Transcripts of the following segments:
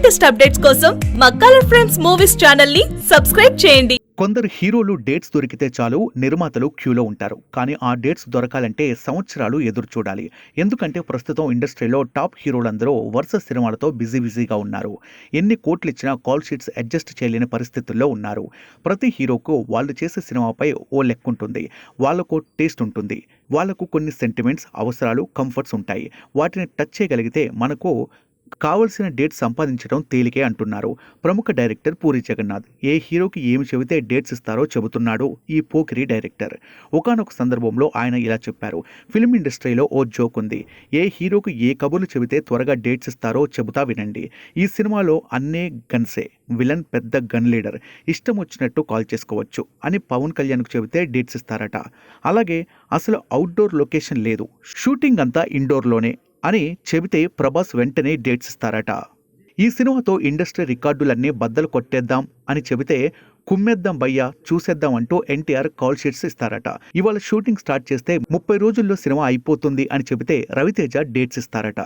Latest updates కోసం మా colour friends movies ఛానల్ని సబ్స్క్రైబ్ చేయండి. కొందరు హీరోలు డేట్స్ దొరికితే చాలు నిర్మాతలు క్యూలో ఉంటారు. కానీ ఆ డేట్స్ దొరకాలంటే సంవత్సరాలు ఎదురు చూడాలి. ఎందుకంటే ప్రస్తుతం ఇండస్ట్రీలో టాప్ హీరోలందరూ వరుస సినిమాలతో బిజీ బిజీగా ఉన్నారు. ఎన్ని కోట్లు ఇచ్చినా కాల్ షీట్స్ అడ్జస్ట్ చేయలేని పరిస్థితుల్లో ఉన్నారు. ప్రతి హీరోకు వాళ్ళు చేసే సినిమాపై ఓ లెక్క ఉంటుంది. వాళ్ళకు టేస్ట్ ఉంటుంది. వాళ్ళకు కొన్ని సెంటిమెంట్స్ అవసరాలు కంఫర్ట్స్ ఉంటాయి. వాటిని టచ్ చేయగలిగితే మనకు కావలసిన డేట్ సంపాదించడం తేలికే అంటున్నారు. ప్రముఖ డైరెక్టర్ పూరి జగన్నాథ్ ఏ హీరోకి ఏమి చెబితే డేట్స్ ఇస్తారో చెబుతున్నాడు ఈ పోకిరి డైరెక్టర్. ఒకానొక సందర్భంలో ఆయన ఇలా చెప్పారు ఫిల్మ్ ఇండస్ట్రీలో ఓ జోక్ ఉంది ఏ హీరోకి ఏ కబుర్లు చెబితే త్వరగా డేట్స్ ఇస్తారో చెబుతా వినండి. ఈ సినిమాలో అన్నే గన్సే విలన్ పెద్ద గన్ లీడర్ ఇష్టం వచ్చినట్టు కాల్ చేసుకోవచ్చు అని పవన్ కళ్యాణ్కు చెబితే డేట్స్ ఇస్తారట. అలాగే అసలు అవుట్డోర్ లొకేషన్ లేదు షూటింగ్ అంతా ఇండోర్లోనే అని చెబితే ప్రభాస్ వెంటనే డేట్స్ ఇస్తారట. ఈ సినిమాతో ఇండస్ట్రీ రికార్డులన్నీ బద్దలు కొట్టేద్దాం అని చెబితే కుమ్మేద్దాం భయ్యా చూసేద్దాం అంటూ ఎన్టీఆర్ కాల్ షీట్స్ ఇస్తారట. ఇవాళ షూటింగ్ స్టార్ట్ చేస్తే ముప్పై రోజుల్లో సినిమా అయిపోతుంది అని చెబితే రవితేజ డేట్స్ ఇస్తారట.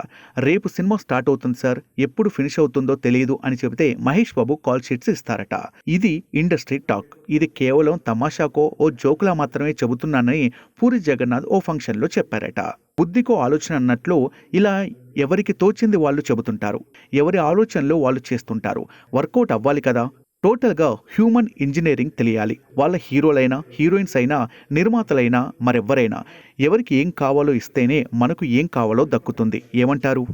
రేపు సినిమా స్టార్ట్ అవుతుంది సార్ ఎప్పుడు ఫినిష్ అవుతుందో తెలియదు అని చెబితే మహేష్ బాబు కాల్ షీట్స్ ఇస్తారట. ఇది ఇండస్ట్రీ టాక్. ఇది కేవలం తమాషాకో ఓ జోకులా మాత్రమే చెబుతున్నానని పూరి జగన్నాథ్ ఓ ఫంక్షన్లో చెప్పారట. బుద్ధికో ఆలోచన అన్నట్లు ఇలా ఎవరికి తోచింది వాళ్ళు చెబుతుంటారు. ఎవరి ఆలోచనలో వాళ్ళు చేస్తుంటారు. వర్కౌట్ అవ్వాలి కదా. టోటల్గా హ్యూమన్ ఇంజనీరింగ్ తెలియాలి. వాళ్ళ హీరోలైనా హీరోయిన్స్ అయినా నిర్మాతలైనా మరెవ్వరైనా ఎవరికి ఏం కావాలో ఇస్తేనే మనకు ఏం కావాలో దక్కుతుంది. ఏమంటారు?